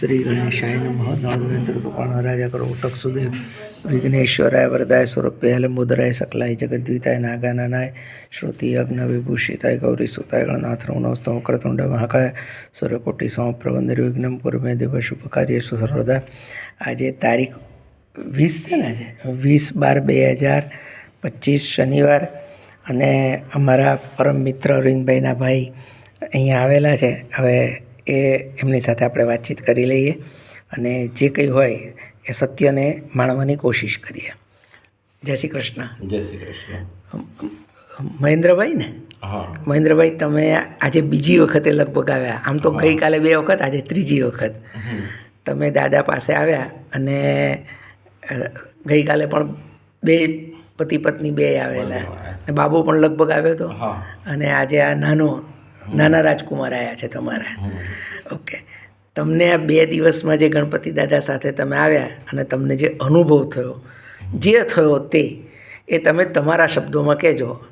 શ્રી ગણેશાય નમઃ. નળવેન્દ્ર કૃપાણ રાજા કરો ઉટક સુદેવ, વિઘ્નેશ્વરાય, વરદાય, સ્વરૂપે મુદરાય સકલાય જગદ્વિતાય, નાગાનનાય, શ્રુતિ યજ્ઞ વિભૂષિતાય ગૌરી, સુતાય, ગણનાથ નમસ્તમ કરતુંડ, મહાકાય, સૂર્યકોટી પ્રબંધ નિર્વિઘ્નમ કુરમે દેવ શુભ કાર્ય સર્વદા આજે તારીખ વીસ છે ને આજે? વીસ બાર બે હજાર પચીસ શનિવાર અને અમારા પરમ મિત્ર અરવિંદભાઈના ભાઈ અહીંયા આવેલા છે. હવે એ એમની સાથે આપણે વાતચીત કરી લઈએ અને જે કંઈ હોય એ સત્યને માણવાની કોશિશ કરીએ. જય શ્રી કૃષ્ણ. જય શ્રી કૃષ્ણ. મહેન્દ્રભાઈ ને? મહેન્દ્રભાઈ તમે આજે બીજી વખતે લગભગ આવ્યા. આમ તો ગઈકાલે બે વખત આજે ત્રીજી વખત. તમે દાદા પાસે આવ્યા અને ગઈકાલે પણ બે પતિ પત્ની બે આવેલા અને બાબુ પણ લગભગ આવ્યો હતો અને આજે આ નાનો નાના રાજકુમાર આવ્યા છે તમારા. ઓકે. તમને આ બે દિવસમાં જે ગણપતિ દાદા સાથે તમે આવ્યા અને તમને જે અનુભવ થયો જે થયો તે એ તમે તમારા શબ્દોમાં કહેજો.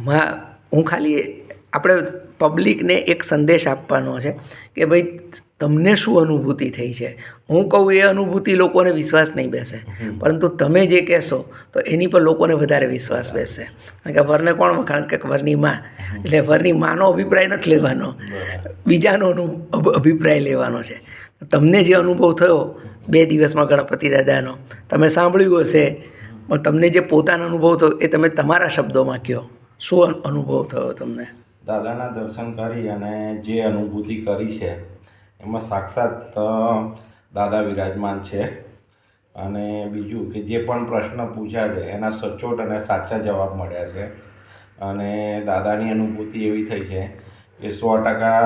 માં હું ખાલી આપણે પબ્લિકને એક સંદેશ આપવાનો છે કે ભાઈ તમને શું અનુભૂતિ થઈ છે? હું કહું એ અનુભૂતિ લોકોને વિશ્વાસ નહીં બેસે. પરંતુ તમે જે કહેશો તો એની પર લોકોને વધારે વિશ્વાસ બેસશે કારણ કે વરને કોણ વખાણ કે વરની માં. એટલે વરની માનો અભિપ્રાય નથી લેવાનો. બીજાનો અભિપ્રાય લેવાનો છે. તમને જે અનુભવ થયો બે દિવસમાં ગણપતિ દાદાનો તમે સાંભળ્યું હશે પણ તમને જે પોતાનો અનુભવ થયો એ તમે તમારા શબ્દોમાં કહો શું અનુભવ થયો તમને? દાદાના દર્શન કરી અને જે અનુભૂતિ કરી છે એમાં સાક્ષાત દાદા વિરાજમાન છે. અને બીજું કે જે પણ પ્રશ્ન પૂછ્યા છે એના સચોટ અને સાચા જવાબ મળ્યા છે. અને દાદાની અનુભૂતિ એવી થઈ છે કે સો ટકા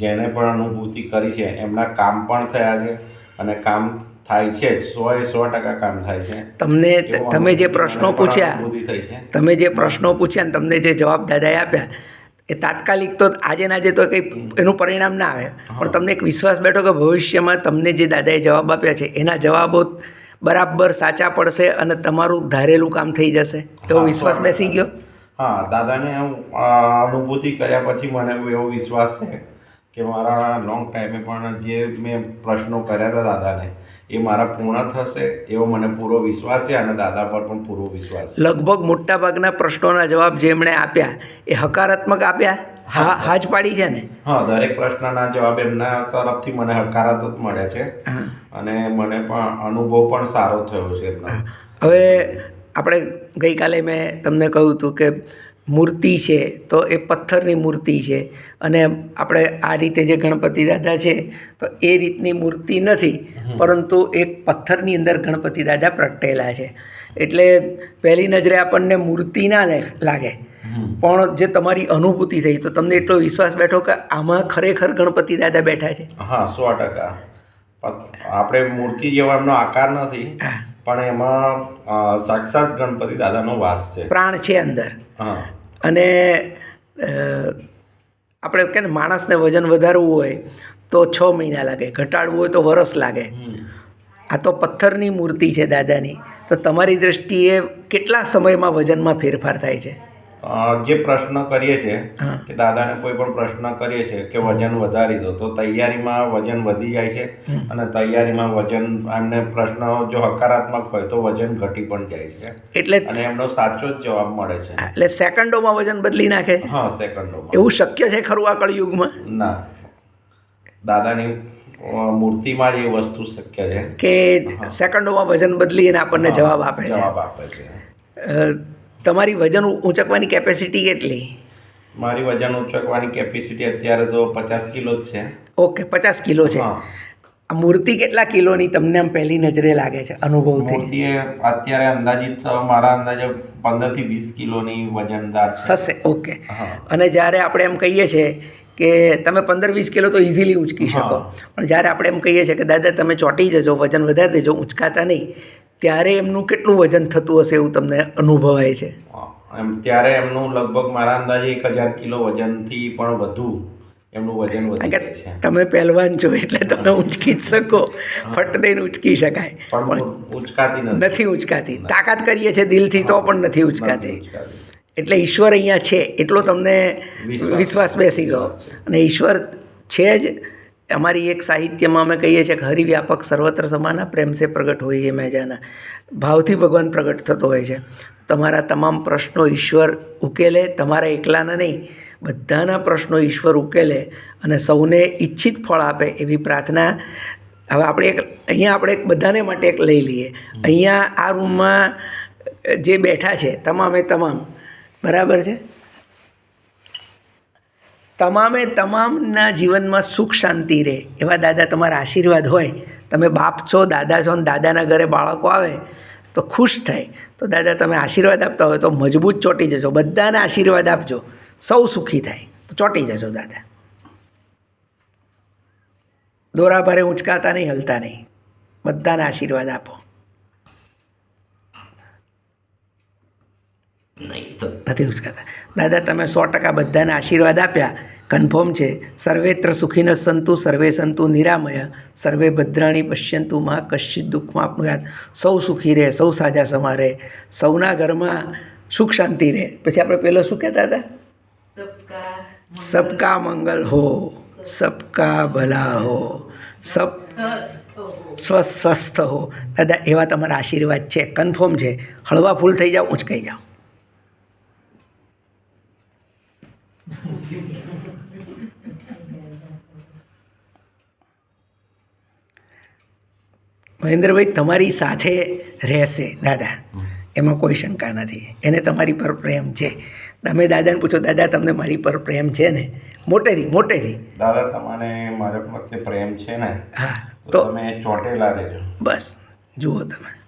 જેને પણ અનુભૂતિ કરી છે એમના કામ પણ થયા છે અને કામ થાય છે સો એ સો ટકા કામ થાય છે. તમને તમે જે પ્રશ્નો પૂછ્યા અનુભૂતિ થઈ છે. તમે જે પ્રશ્નો પૂછ્યા ને તમને જે જવાબ દાદાએ આપ્યા એ તાત્કાલિક તો આજે ના જે તો કંઈ એનું પરિણામ ના આવે. પણ તમને એક વિશ્વાસ બેઠો કે ભવિષ્યમાં તમને જે દાદાએ જવાબ આપ્યા છે એના જવાબો બરાબર સાચા પડશે અને તમારું ધારેલું કામ થઈ જશે એવો વિશ્વાસ બેસી ગયો? હા દાદાને હું અનુભૂતિ કર્યા પછી મને એવો વિશ્વાસ છે. કે મારા લોંગ ટાઈમે પણ જે મેં પ્રશ્નો કર્યા હતા દાદાને એ મારા પૂર્ણ થશે એવો મને પૂરો વિશ્વાસ છે અને દાદા પર પણ પૂરો વિશ્વાસ છે. લગભગ મોટાભાગના પ્રશ્નોના જવાબ જે એમણે આપ્યા એ હકારાત્મક આપ્યા? હા હાજ પાડી છે ને? હા દરેક પ્રશ્નના જવાબ એમના તરફથી મને હકારાત્મક મળ્યા છે. અને મને પણ અનુભવ પણ સારો થયો છે એમના. હવે આપણે ગઈકાલે મેં તમને કહ્યું હતું કે મૂર્તિ છે તો એ પથ્થરની મૂર્તિ છે. અને આપણે આ રીતે જે ગણપતિ દાદા છે તો એ રીતની મૂર્તિ નથી પરંતુ એક પથ્થરની અંદર ગણપતિ દાદા પ્રગટેલા છે. એટલે પહેલી નજરે આપણને મૂર્તિ ના લાગે. પણ જે તમારી અનુભૂતિ થઈ તો તમને એટલો વિશ્વાસ બેઠો કે આમાં ખરેખર ગણપતિ દાદા બેઠા છે. હા સો ટકા. આપણે મૂર્તિ જેવા એમનો આકાર નથી. હા. પણ એમાં સાક્ષાત ગણપતિ દાદાનો વાસ છે. પ્રાણ છે અંદર. હા. અને આપણે કે ને માણસને વજન વધારવું હોય તો છ મહિના લાગે ઘટાડવું હોય તો વરસ લાગે. આ તો પથ્થરની મૂર્તિ છે દાદાની. તો તમારી દૃષ્ટિએ કેટલા સમયમાં વજનમાં ફેરફાર થાય છે? જે પ્રશ્ન કરીએ છીએ કે દાદાને કોઈ પણ પ્રશ્ન કરીએ છીએ કે વજન વધારી દો તો તૈયારીમાં વજન વધી જાય છે અને તૈયારીમાં વજન એમને પ્રશ્ન જો હકારાત્મક હોય તો વજન ઘટી પણ જાય છે. એટલે અને એમનો સાચો જ જવાબ મળે છે. એટલે સેકન્ડોમાં વજન બદલી નાખે છે? હા સેકન્ડોમાં. એવું શક્ય છે ખરું આ કળયુગમાં? ના. દાદાની મૂર્તિમાં જ એ વસ્તુ શક્ય છે. કે સેકન્ડોમાં વજન બદલીને આપણને જવાબ આપે છે. જવાબ આપે છે. તમારી વજન ઊંચકવાની કેપેસિટી કેટલી? મારી વજન ઉંચકવાની કેપેસિટી અત્યારે તો પચાસ કિલો જ છે. ઓકે પચાસ કિલો છે. આ મૂર્તિ કેટલા કિલોની તમને આમ પહેલી નજરે લાગે છે અનુભવથી? મૂર્તિ અત્યારે અંદાજિત મારા અંદાજે પંદરથી વીસ કિલોની વજનદાર છે. હશે ઓકે. અને જ્યારે આપણે એમ કહીએ છીએ કે તમે પંદર વીસ કિલો તો ઇઝીલી ઉંચકી શકો. પણ જ્યારે આપણે એમ કહીએ છીએ કે દાદા તમે ચોંટી જજો વજન વધારી દેજો ઉંચકાતા નહીં ત્યારે એમનું કેટલું વજન થતું હશે એવું તમને અનુભવાય છે? એમ ત્યારે એમનું લગભગ મારા અંદાજે એક હજાર કિલો વજનથી પણ વધુ એમનું વજન વધી છે. તમે પહેલવાન છો એટલે તમે ઉંચકી જ શકો. ફટ દઈને ઉંચકી શકાય. પણ ઉંચકાતી નથી. ઉંચકાતી. તાકાત કરીએ છીએ દિલથી તો પણ નથી ઉંચકાતી. એટલે ઈશ્વર અહીંયા છે એટલો તમને. વિશ્વાસ. બેસી ગયો. અને ઈશ્વર છે જ અમારી એક સાહિત્યમાં અમે કહીએ છીએ કે હરિવ્યાપક સર્વત્ર સમાના પ્રેમ સે પ્રગટ હોઈએ મેજાના ભાવથી ભગવાન પ્રગટ થતો હોય છે. તમારા તમામ પ્રશ્નો ઈશ્વર ઉકેલે, તમારા એકલાના નહીં, બધાના પ્રશ્નો ઈશ્વર ઉકેલે અને સૌને ઈચ્છિત ફળ આપે એવી પ્રાર્થના હવે આપણે એક, અહીંયા આપણે એક બધાને માટે એક લઈ લઈએ. અહીંયા આ રૂમમાં જે બેઠા છે, તમામે તમામ, બરાબર છે? તમામે તમામના જીવનમાં સુખ શાંતિ રહે. એવા દાદા તમારા આશીર્વાદ હોય. તમે બાપ છો, દાદા છો ને દાદાના ઘરે બાળકો આવે તો ખુશ થાય. તો દાદા તમે આશીર્વાદ આપતા હોય તો મજબૂત ચોંટી જજો. બધાને આશીર્વાદ આપજો. સૌ સુખી થાય. તો ચોંટી જજો દાદા. દોરા ભારે ઉંચકાતા નહીં, હલતા નહીં. બધાને આશીર્વાદ આપો. નહીં તો નથી ઉચકાતા. દાદા તમે સો ટકા બધાને આશીર્વાદ આપ્યા. કન્ફર્મ છે સર્વેત્ર સુખીન સંતુ સર્વે સંતુ નિરામય સર્વે ભદ્રાણી પશ્યંતુ માં કશ્ચિત દુઃખમાં આપણું યાદ. સૌ સુખી રહે સૌ સાજા સમા રહે સૌના ઘરમાં સુખ શાંતિ રહે. પછી આપણે પેલો શું કહેતા હતા સબકા મંગલ. હો સબકા ભલા હો સબ સ્વસ્થ હો. દાદા એવા તમારા આશીર્વાદ છે. કન્ફર્મ છે. હળવા ફૂલ થઈ જાઓ ઉંચકાઈ જાઓ. મહેન્દ્રભાઈ તમારી સાથે રહેશે દાદા. એમાં કોઈ શંકા નથી. એને તમારી પર પ્રેમ છે. તમે દાદાને પૂછો દાદા તમને મારી પર પ્રેમ છે ને? મોટેથી મોટેથી. દાદા તમારે મારા પ્રત્યે પ્રેમ છે ને? હા તો તો તમે ચોટેલા રહેજો. બસ જુઓ તમે.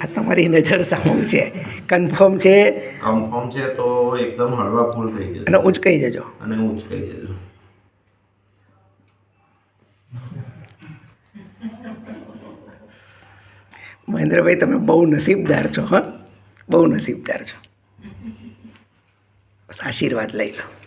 આ તમારી નજર સામું છે. કન્ફર્મ છે? કન્ફર્મ છે તો એકદમ હળવા ફૂલ થઈ જશે અને ઉંચકાઈ જજો? અને ઉંચકાઈ જજો. મહેન્દ્રભાઈ તમે બહુ નસીબદાર છો હા? બહુ નસીબદાર છો. બસ આશીર્વાદ લઈ લો.